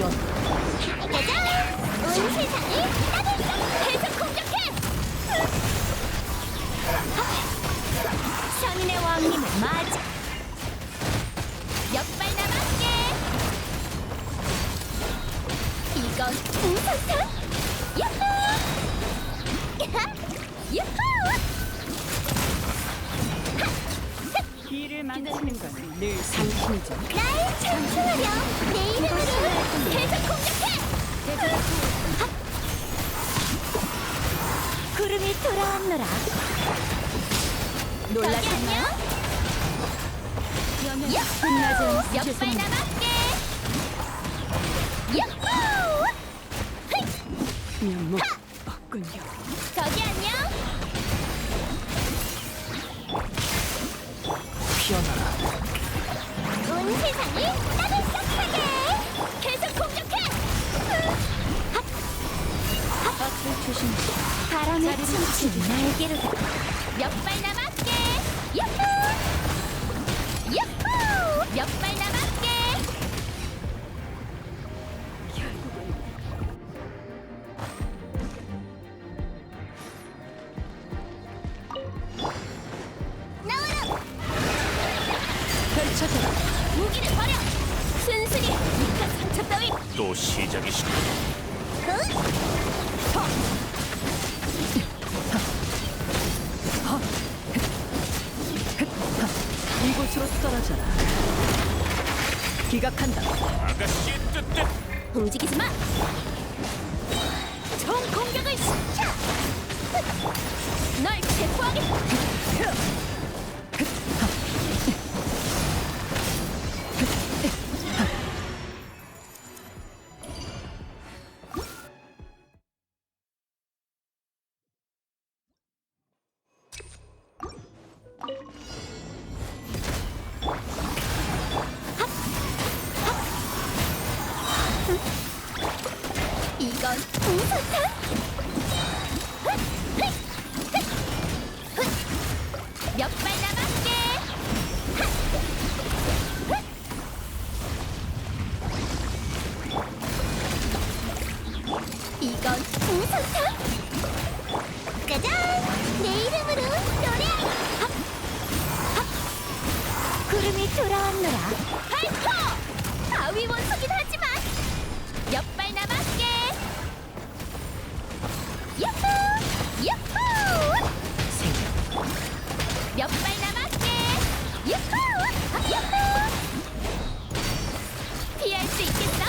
피어 가자! 온 세상을 따뜻하게 계속 공격해! 선인의 왕님을 맞아! 몇발 남았게! 이건 우선탄! 망치는 건늘 상심이죠. 날 찬송하렴! 내 이름으로 계속 공격해! 구름이 돌아왔노라. 놀라셨나요? 여명 끝나지 몇발 남았게. 야호! 면목 없군요. 세상을 따뜻하게 계속 공격해. 앞을 조심. 바람에 자리를 춤추는 날개로 몇 발 남았게. 야호! 야호! 몇 발 남았게. 나와라! 펼쳐져라. 무기를 버려! 순순히 이깟 상처 따위! 또 시작이시군. 이곳으로 떨어져라. 기각한다. 아가씨의 뜻대로 움직이지 마! 총 공격을 시 이건 우선탄! 몇 발 남았게! 이건 우선탄! 짜잔! 내 이름으로 노래하리! 구름이 돌아왔노라 발포! 바위 원소긴 하지만 야호! 야호! 몇발 남았게 야호! 야호! 피할 수 있겠어?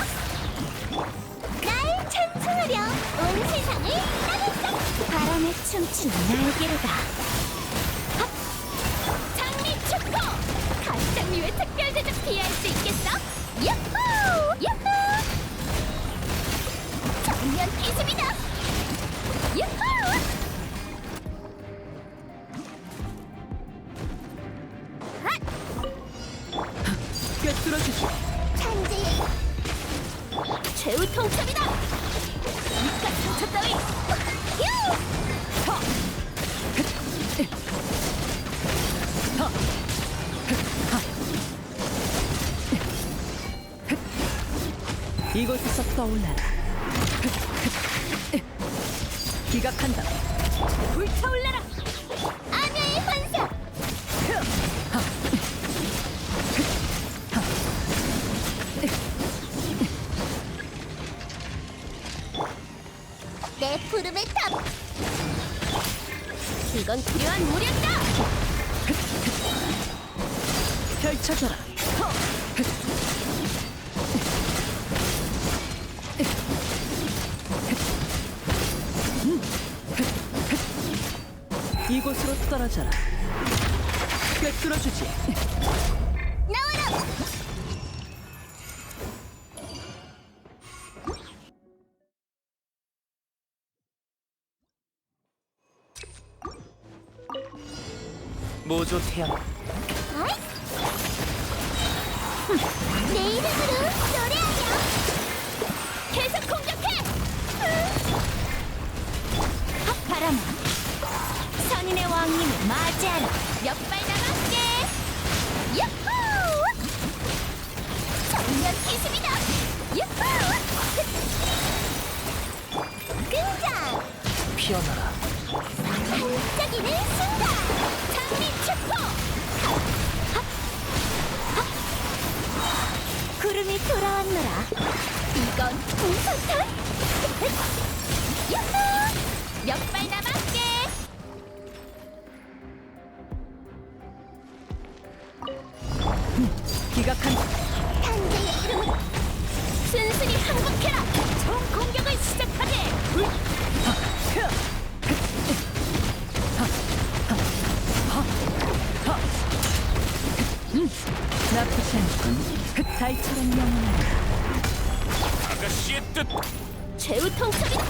날 찬송하렴 온 세상을 따뜻하게 바람에 춤추는 날개로다 최후 통첩이다! 이깟 상처 따위! 휴! 이곳에서 떠올라라. 기각한다. 불타올라라! 아녀의 환상! 내 푸름의 탑! 이건 필요한 무력이다! 펼쳐져라. 이곳으로 떨어져라. 꿰뚫어주지. 나와라! 모조 태양. 어이? 내 이름으로 노래하렴. 계속 공격해. 핫 바람. 선인의 왕님을 맞이하라 몇 발 남았게. 유후! 정면 기습이다. 유후! 끈장 피어나라. 돌아왔노라 이건 우선탄 야호 몇발 남았게 기각한다. 탄생의 흐름은 순순히 항복해라 총 공격을 시작하게 나쁘지 않군. 그 달처럼 영원하라. 아가씨의 뜻. 최후 통첩이다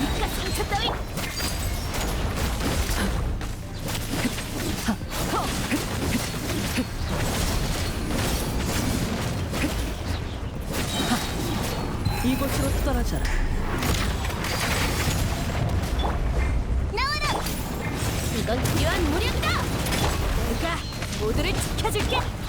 니가 상처 따위. 이곳으로 떨어져라. 나와라! 이건 필요한 무력이다! 내가 모두를 지켜줄게